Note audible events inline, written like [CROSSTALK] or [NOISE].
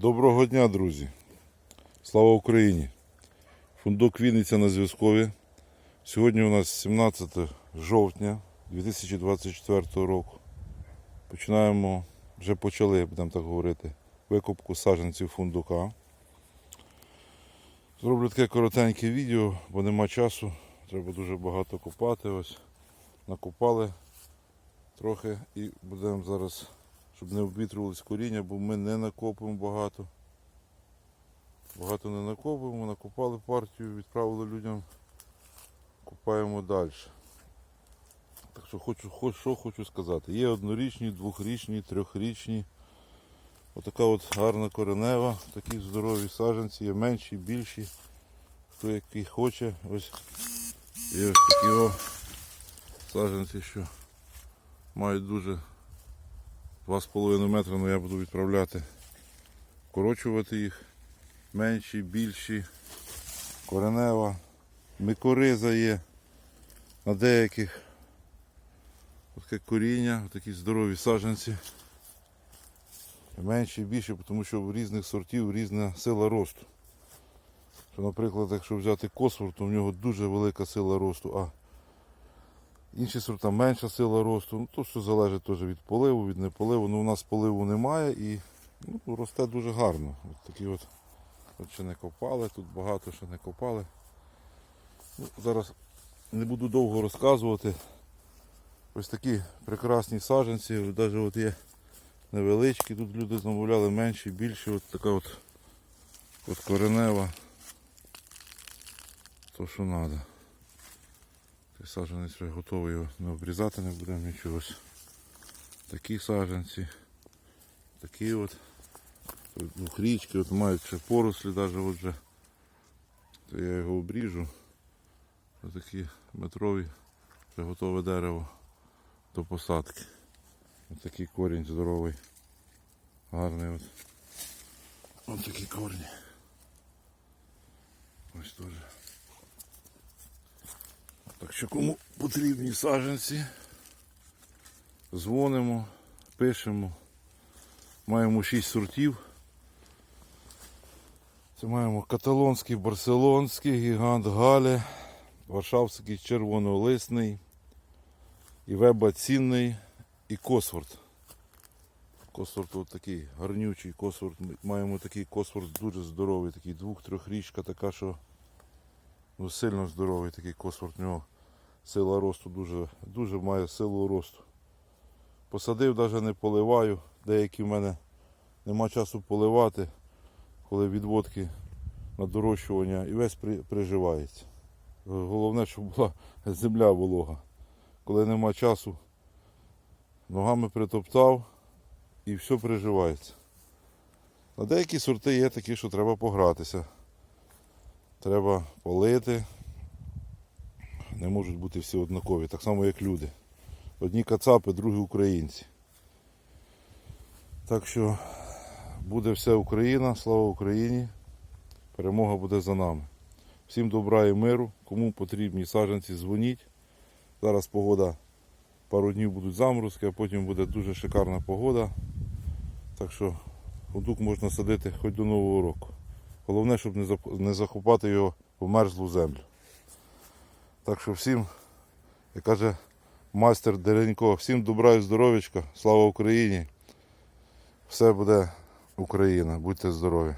Доброго дня, друзі! Слава Україні! Фундук Вінниця на зв'язкові. Сьогодні у нас 17 жовтня 2024 року. Починаємо, вже почали, будемо так говорити, викупку саджанців фундука. Зроблю таке коротеньке відео, бо нема часу. Треба дуже багато копати. Ось накопали трохи і будемо зараз щоб не обвітрювалось коріння, бо ми не накопуємо багато. Багато не накопуємо, накопали партію, відправили людям, купаємо далі. Так що хочу, хоч, що хочу сказати. Є однорічні, двохрічні, трьохрічні. Отака от гарна коренева, такі здорові саджанці, є менші, більші. Хто який хоче. Ось є ось такі о саджанці, що мають дуже 2,5 метри, але я буду відправляти, корочувати їх. Менші, більші, коренева, микориза є на деяких. Таке коріння, такі здорові саджанці. Менші і більші, тому що в різних сортів різна сила росту. Наприклад, якщо взяти косфор, то в нього дуже велика сила росту, а Інші сорта менша сила росту. Ну, то, що залежить теж від поливу, від неполиву. Ну, у нас поливу немає і ну, росте дуже гарно. От такі от, от ще не копали, тут багато ще не копали. Ну, зараз не буду довго розказувати. Ось такі прекрасні саджанці, навіть от є невеличкі, тут люди замовляли менші, більші, от така от, от коренева. То що треба. Цей саджанець вже готовий його не обрізати не будемо нічого. Такі саджанці. Такі от. Двохрічки, от мають ще порослі навіть от вже. То я його обріжу. Ось такі метрові, вже готове дерево до посадки. Ось такий корінь здоровий. Гарний от. Ось такі корні. Ось теж. Так що кому потрібні саджанці, дзвонимо, пишемо. Маємо 6 сортів. Це маємо каталонський, барселонський, гігант Гале, Варшавський червонолисний, і веба цінний і Косворт. Косворт от такий гарнючий косворт. Маємо такий косворт дуже здоровий, такий двох-трьохрічка така, що ну, сильно здоровий такий косворт. У нього сила росту дуже, дуже має силу росту. Посадив, навіть не поливаю. Деякі в мене нема часу поливати, коли відводки на дорощування і весь при, приживається. Головне, щоб була [LAUGHS] земля волога. Коли нема часу, ногами притоптав і все приживається. На деякі сорти є такі, що треба погратися. Треба полити. Не можуть бути всі однакові, так само як люди. Одні кацапи, другі українці. Так що буде все Україна, слава Україні. Перемога буде за нами. Всім добра і миру. Кому потрібні саджанці, дзвоніть. Зараз погода, пару днів будуть заморозки, а потім буде дуже шикарна погода. Так що фундук можна садити хоч до Нового року. Головне, щоб не захопати його в мерзлу землю. Так що всім, як каже майстер Деренько, всім добра і здоров'ячка, слава Україні! Все буде Україна, будьте здорові!